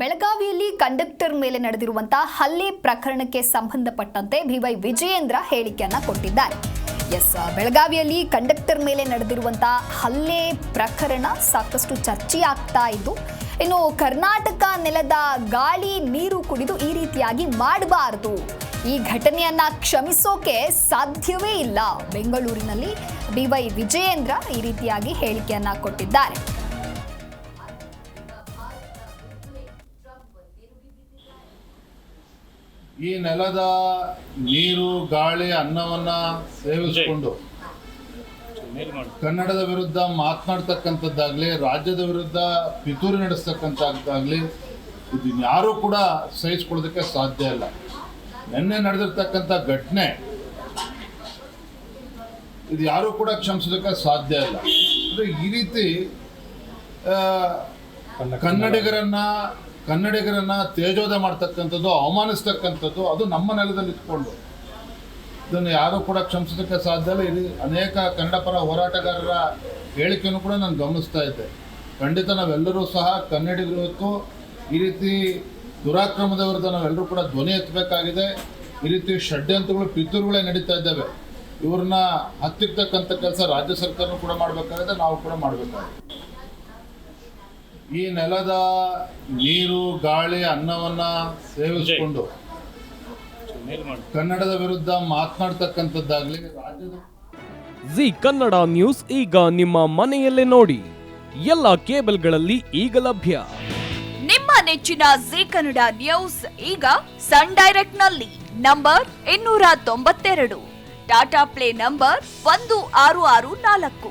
ಬೆಳಗಾವಿಯಲ್ಲಿ ಕಂಡಕ್ಟರ್ ಮೇಲೆ ನಡೆದಿರುವಂತಹ ಹಲ್ಲೆ ಪ್ರಕರಣಕ್ಕೆ ಸಂಬಂಧಪಟ್ಟಂತೆ ಬಿವೈ ವಿಜಯೇಂದ್ರ ಹೇಳಿಕೆಯನ್ನ ಕೊಟ್ಟಿದ್ದಾರೆ. ಎಸ್, ಬೆಳಗಾವಿಯಲ್ಲಿ ಕಂಡಕ್ಟರ್ ಮೇಲೆ ನಡೆದಿರುವಂತಹ ಹಲ್ಲೆ ಪ್ರಕರಣ ಸಾಕಷ್ಟು ಚರ್ಚೆ ಆಗ್ತಾ ಇದ್ದು, ಇನ್ನು ಕರ್ನಾಟಕ ನೆಲದ ಗಾಳಿ ನೀರು ಕುಡಿದು ಈ ರೀತಿಯಾಗಿ ಮಾಡಬಾರದು. ಈ ಘಟನೆಯನ್ನ ಕ್ಷಮಿಸೋಕೆ ಸಾಧ್ಯವೇ ಇಲ್ಲ. ಬೆಂಗಳೂರಿನಲ್ಲಿ ಬಿವೈ ವಿಜಯೇಂದ್ರ ಈ ರೀತಿಯಾಗಿ ಹೇಳಿಕೆಯನ್ನ ಕೊಟ್ಟಿದ್ದಾರೆ. ಈ ನೆಲದ ನೀರು ಗಾಳಿ ಅನ್ನವನ್ನ ಸೇವಿಸಿಕೊಂಡು ಕನ್ನಡದ ವಿರುದ್ಧ ಮಾತನಾಡ್ತಕ್ಕಂಥದ್ದಾಗ್ಲಿ ರಾಜ್ಯದ ವಿರುದ್ಧ ಪಿತೂರಿ ನಡೆಸ್ತಕ್ಕಂಥದ್ದಾಗ್ಲಿ ಇದನ್ನ ಯಾರೂ ಕೂಡ ಸಹಿಸ್ಕೊಳ್ಳೋದಕ್ಕೆ ಸಾಧ್ಯ ಇಲ್ಲ. ನಿನ್ನೆ ನಡೆದಿರ್ತಕ್ಕಂಥ ಘಟನೆ ಇದು ಯಾರೂ ಕೂಡ ಕ್ಷಮಿಸೋದಕ್ಕೆ ಸಾಧ್ಯ ಇಲ್ಲ. ಅಂದ್ರೆ ಈ ರೀತಿ ಕನ್ನಡಿಗರನ್ನ ಕನ್ನಡಿಗರನ್ನ ತೇಜೋದ ಮಾಡ್ತಕ್ಕಂಥದ್ದು, ಅವಮಾನಿಸ್ತಕ್ಕಂಥದ್ದು, ಅದು ನಮ್ಮ ನೆಲದಲ್ಲಿ ಇಟ್ಕೊಂಡು. ಇದನ್ನು ಯಾರೂ ಕೂಡ ಕ್ಷಮಿಸೋದಕ್ಕೆ ಸಾಧ್ಯ ಇಲ್ಲ. ಇಲ್ಲಿ ಅನೇಕ ಕನ್ನಡ ಪರ ಹೋರಾಟಗಾರರ ಹೇಳಿಕೆಯನ್ನು ಕೂಡ ನಾನು ಗಮನಿಸ್ತಾ ಇದ್ದೆ. ಖಂಡಿತ ನಾವೆಲ್ಲರೂ ಸಹ ಕನ್ನಡಿಗರು ಈ ರೀತಿ ದುರಾಕ್ರಮದ ವಿರುದ್ಧ ನಾವೆಲ್ಲರೂ ಕೂಡ ಧ್ವನಿ ಎತ್ತಬೇಕಾಗಿದೆ. ಈ ರೀತಿ ಷಡ್ಯಂತ್ರಗಳು, ಪಿತೂರುಗಳೇ ನಡೀತಾ ಇದ್ದಾವೆ. ಇವ್ರನ್ನ ಹತ್ತಿರ್ತಕ್ಕಂಥ ಕೆಲಸ ರಾಜ್ಯ ಸರ್ಕಾರನೂ ಕೂಡ ಮಾಡಬೇಕಾಗಿದೆ, ನಾವು ಕೂಡ ಮಾಡಬೇಕಾಗಿದೆ. ಈ ನೆಲದ ನೀರು ಗಾಳಿ ಅನ್ನವನ್ನ ಸೇವಿಸಿಕೊಂಡು ಕನ್ನಡದ ವಿರುದ್ಧ ಮಾತನಾಡ್ತಕ್ಕಂಥದ್ದಾಗ್ಲಿ ರಾಜ್ಯದ ಜಿ ಕನ್ನಡ ನ್ಯೂಸ್ ಈಗ ನಿಮ್ಮ ಮನೆಯಲ್ಲೇ ನೋಡಿ. ಎಲ್ಲ ಕೇಬಲ್ಗಳಲ್ಲಿ ಈಗ ಲಭ್ಯ. ನಿಮ್ಮ ನೆಚ್ಚಿನ ಜಿ ಕನ್ನಡ ನ್ಯೂಸ್ ಈಗ ಸನ್ ಡೈರೆಕ್ಟ್ನಲ್ಲಿ ನಂಬರ್ ಇನ್ನೂರ ತೊಂಬತ್ತೆರಡು. ಟಾಟಾ ಪ್ಲೇ ನಂಬರ್ ಒಂದು ಆರು ಆರು ನಾಲ್ಕು.